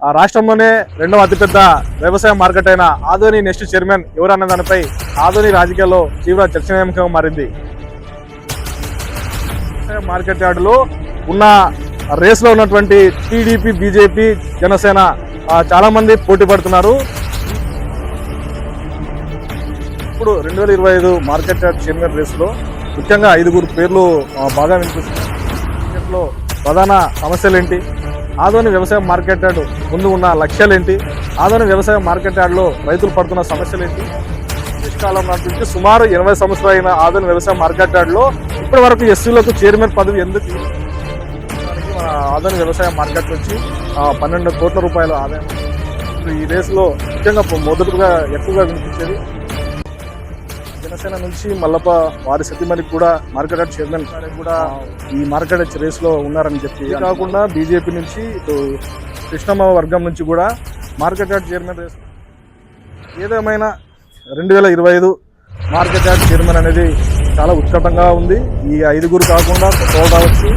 ఆ రాష్ట్రంలోనే రెండవ అతిపెద్ద వ్యవసాయ మార్కెట్ అయిన ఆధోని నెక్స్ట్ చైర్మన్ ఎవరన్న దానిపై ఆధోని రాజకీయాల్లో తీవ్ర చర్చనీయాంశంగా మారింది. వ్యవసాయ మార్కెట్ యార్డులో ఉన్న రేస్లో ఉన్నటువంటి టీడీపీ బీజేపీ జనసేన చాలామంది పోటీ పడుతున్నారు. ఇప్పుడు రెండు వేల ఇరవై ఐదు మార్కెట్ యార్డ్ చైర్మన్ రేసులో ముఖ్యంగా ఐదుగురు పేర్లు బాగా వినిపిస్తున్నాయి. మార్కెట్లో ప్రధాన సమస్యలు ఏంటి? ఆదోని వ్యవసాయ మార్కెట్ యార్డ్ ముందు ఉన్న లక్ష్యాలు ఏంటి ఆదోని వ్యవసాయ మార్కెట్ యార్డ్లో రైతులు పడుతున్న సమస్యలు ఏంటి కాలం నాటి నుంచి సుమారు ఎనభై సంవత్సరాలైన అయిన ఆదోని వ్యవసాయ మార్కెట్ యార్డ్లో ఇప్పటి వరకు ఎస్సీలకు చైర్మన్ పదవి ఎందుకు? మన ఆదోని వ్యవసాయ మార్కెట్ నుంచి పన్నెండు కోట్ల రూపాయల ఆదాయం. ఈ రేసులో ముఖ్యంగా మొదటగా ఎక్కువగా వినిపించేది జనసేన నుంచి మల్లప్ప వారి సతీమణికి కూడా మార్కెట్ చైర్మన్ కూడా ఈ మార్కెట్ రేస్లో ఉన్నారని చెప్పి కాకుండా బీజేపీ నుంచి ఇటు కృష్ణమ్మ వర్గం నుంచి కూడా మార్కెట్ యార్డ్ చైర్మన్ రేస్ ఏదేమైనా రెండు వేల ఇరవై ఐదు మార్కెట్ యార్డ్ చైర్మన్ అనేది చాలా ఉత్కటంగా ఉంది. ఈ ఐదుగురు కాకుండా రావచ్చు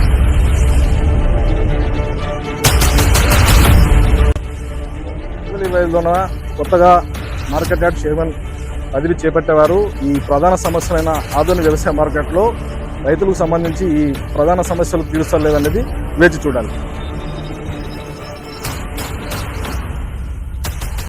రెండు వేల ఇరవై ఐదులోన కొత్తగా మార్కెట్ యార్డ్ చైర్మన్ పదవి చేపట్టేవారు. ఈ ప్రధాన సమస్యలైన ఆధునిక వ్యవసాయ మార్కెట్లో రైతులకు సంబంధించి ఈ ప్రధాన సమస్యలు తీరుస్తలేదనేది వేచి చూడాలి.